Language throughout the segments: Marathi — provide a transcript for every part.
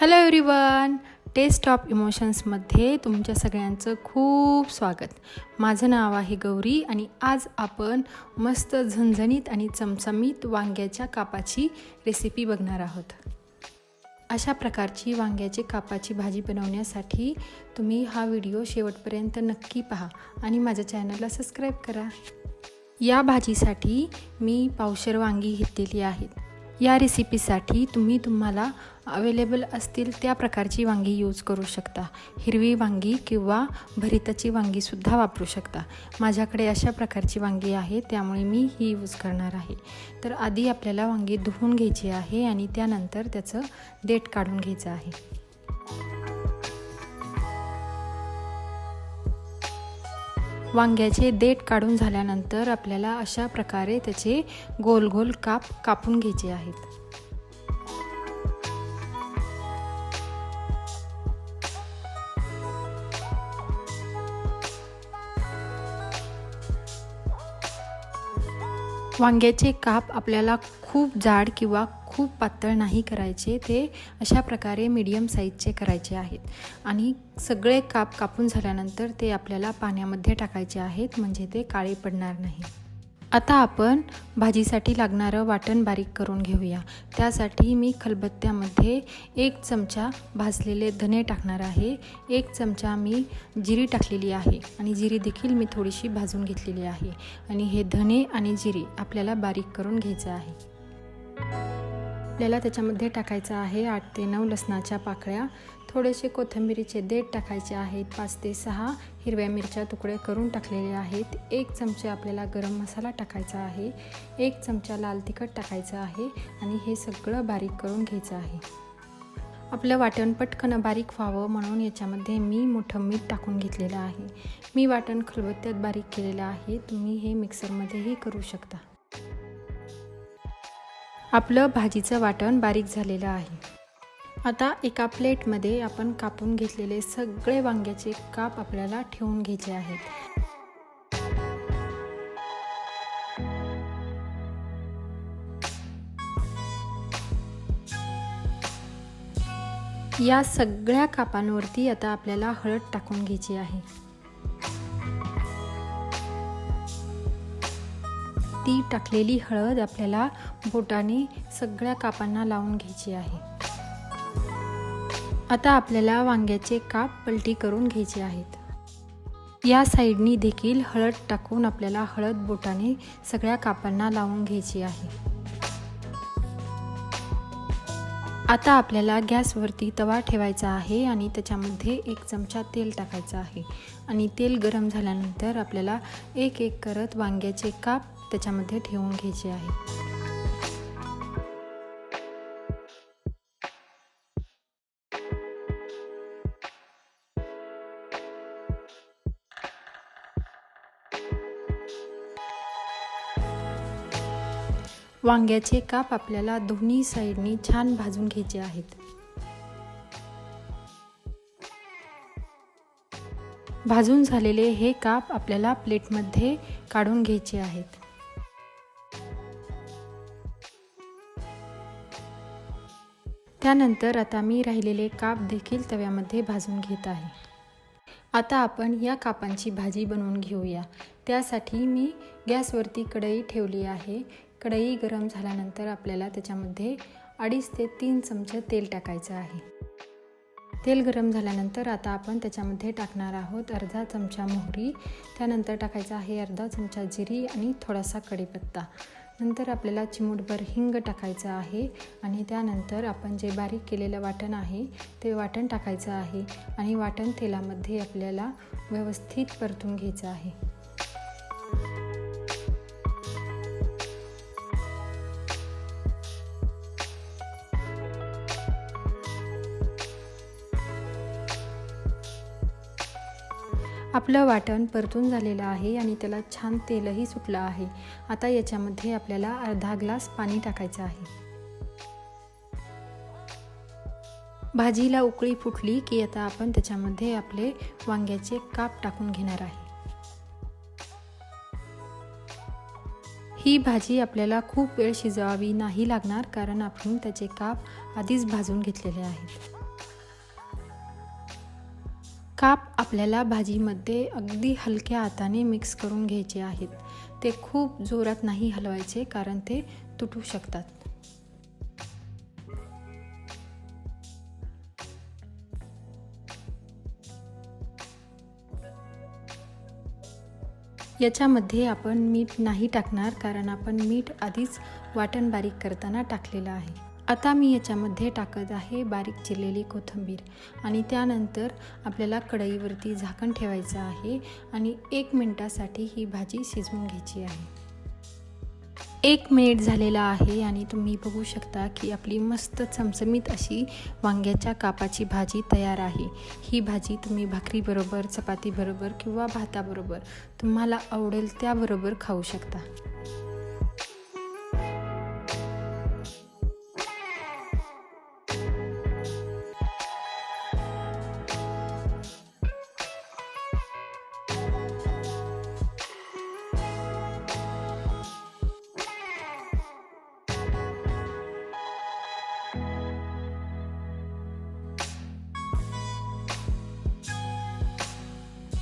हॅलो एव्हरीवन टेस्ट ऑफ इमोशन्समध्ये तुमच्या सगळ्यांचं खूप स्वागत. माझं नाव आहे गौरी आणि आज आपण मस्त झणझणीत आणि चमचमीत वांग्याच्या कापाची रेसिपी बघणार आहोत. अशा प्रकारची वांग्याची कापाची भाजी बनवण्यासाठी तुम्ही हा व्हिडिओ शेवटपर्यंत नक्की पहा आणि माझ्या चॅनलला सबस्क्राईब करा. या भाजीसाठी मी पावशर वांगी घेतलेली आहेत. या रेसिपीसाठी तुम्ही तुम्हाला अवेलेबल असतील त्या प्रकारची वांगी यूज करू शकता. हिरवी वांगी किंवा भरिताची वांगीसुद्धा वापरू शकता. माझ्याकडे अशा प्रकारची वांगी आहे त्यामुळे मी ही यूज करणार आहे. तर आधी आपल्याला वांगी धुवून घ्यायची आहे आणि त्यानंतर त्याचं देठ काढून घ्यायचं आहे. वांग्याचे देठ काढून झाल्यानंतर आपल्याला अशा प्रकारे त्याचे गोल गोल काप कापून घ्यायचे आहेत. वांग्याचे काप आपल्याला खूप जाड किंवा खूप पातळ नाही करायचे ते अशा प्रकारे मीडियम साईजचे करायचे आहेत. आणि सगळे काप कापून झाल्यानंतर ते आपल्याला पाण्यामध्ये टाकायचे आहेत म्हणजे ते काळे पडणार नाही. आता आपण भाजीसाठी लागणारं वाटण बारीक करून घेऊया. त्यासाठी मी खलबत्त्यामध्ये एक चमचा भाजलेले धने टाकणार आहे. एक चमचा मी जिरी टाकलेली आहे आणि जिरी देखील मी थोडीशी भाजून घेतलेली आहे. आणि हे धने आणि जिरी आपल्याला बारीक करून घ्यायचं आहे. आपल्याला त्याच्यामध्ये टाकायचं आहे आठ ते नऊ लसणाच्या पाकळ्या. थोडेसे कोथिंबिरीचे देठ टाकायचे आहेत. पाच ते सहा हिरव्या मिरच्या तुकडे करून टाकलेले आहेत. एक चमचे आपल्याला गरम मसाला टाकायचा आहे. एक चमचा लाल तिखट टाकायचं आहे आणि हे सगळं बारीक करून घ्यायचं आहे. आपलं वाटण पटकन बारीक व्हावं म्हणून याच्यामध्ये मी मोठं मीठ टाकून घेतलेलं आहे. मी वाटण खलबत्त्यात बारीक केलेलं आहे. तुम्ही हे मिक्सरमध्येही करू शकता. आपलं भाजीचं वाटण बारीक झालेलं आहे. आता एका प्लेटमध्ये आपण कापून घेतलेले सगळे वांग्याचे काप आपल्याला ठेवून घ्यायचे आहेत. या सगळ्या कापांवरती आता आपल्याला हळद टाकून घ्यायची आहे. ती टाकलेली हळद आपल्याला बोटाने सगळ्या कापांना लावून घ्यायची आहे. आता आपल्याला वांग्याचे काप पलटी करून घ्यायचे आहेत. या साईडनी देखील हळद टाकून आपल्याला हळद बोटाने सगळ्या कापांना लावून घ्यायची आहे. आता आपल्याला गॅसवरती तवा ठेवायचा आहे आणि त्याच्यामध्ये एक चमचा तेल टाकायचं आहे. आणि तेल गरम झाल्यानंतर आपल्याला एक एक करत वांग्याचे काप त्याच्यामध्ये ठेवून घ्यायचे आहे. वांग्याचे काप आपल्याला दोन्ही साईडनी छान भाजून घ्यायचे आहेत. भाजून झालेले हे काप आपल्याला प्लेटमध्ये काढून घ्यायचे आहेत. त्यानंतर आता मी राहिलेले काप देखील तव्यामध्ये भाजून घेत आहे. आता आपण या कापांची भाजी बनवून घेऊया. त्यासाठी मी गॅसवरती कढई ठेवली आहे. कढई गरम झाल्यानंतर आपल्याला त्याच्यामध्ये अडीच ते तीन चमचे तेल टाकायचं आहे. तेल गरम झाल्यानंतर आता आपण त्याच्यामध्ये टाकणार आहोत अर्धा चमचा मोहरी. त्यानंतर टाकायचा आहे अर्धा चमचा जिरी आणि थोडासा कढीपत्ता. नंतर आपल्याला चिमूटभर हिंग टाकायचं आहे आणि त्यानंतर आपण जे बारीक केलेलं वाटण आहे ते वाटण टाकायचं आहे आणि वाटण तेलामध्ये आपल्याला व्यवस्थित परतून घ्यायचं आहे. आपलं वाटण परतून झालेलं आहे आणि त्याला छान तेलही सुटलं आहे. आता याच्यामध्ये आपल्याला अर्धा ग्लास पाणी टाकायचं आहे. भाजीला उकळी फुटली की आता आपण त्याच्यामध्ये आपले वांग्याचे काप टाकून घेणार आहे. ही भाजी आपल्याला खूप वेळ शिजवावी नाही लागणार कारण आपण त्याचे काप आधीच भाजून घेतलेले आहेत. काप आपल्याला भाजीमध्ये अगदी हलक्या हाताने मिक्स करून घ्यायचे आहेत. ते खूप जोरात नाही हलवायचे कारण ते तुटू शकतात. याच्यामध्ये आपण मीठ नाही टाकणार कारण आपण मीठ आधीच वाटण बारीक करताना टाकलेलं आहे. आता मी याच्यामध्ये टाकत आहे बारीक चिरलेली कोथिंबीर आणि त्यानंतर आपल्याला कढईवरती झाकण ठेवायचं आहे आणि एक मिनटासाठी ही भाजी शिजवून घ्यायची आहे. एक मिनिट झालेला आहे आणि तुम्ही बघू शकता की आपली मस्त चमचमीत अशी वांग्याच्या कापाची भाजी तयार आहे. ही भाजी तुम्ही भाकरीबरोबर चपातीबरोबर किंवा भाताबरोबर तुम्हाला आवडेल त्याबरोबर खाऊ शकता.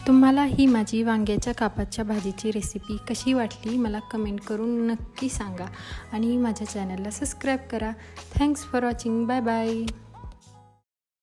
तुम्हाला ही माझी वांग्याच्या कापाच्या भाजीची रेसिपी कशी वाटली मला कमेंट करून नक्की सांगा. आणि माझ्या चॅनलला सबस्क्राईब करा. Thanks for watching bye bye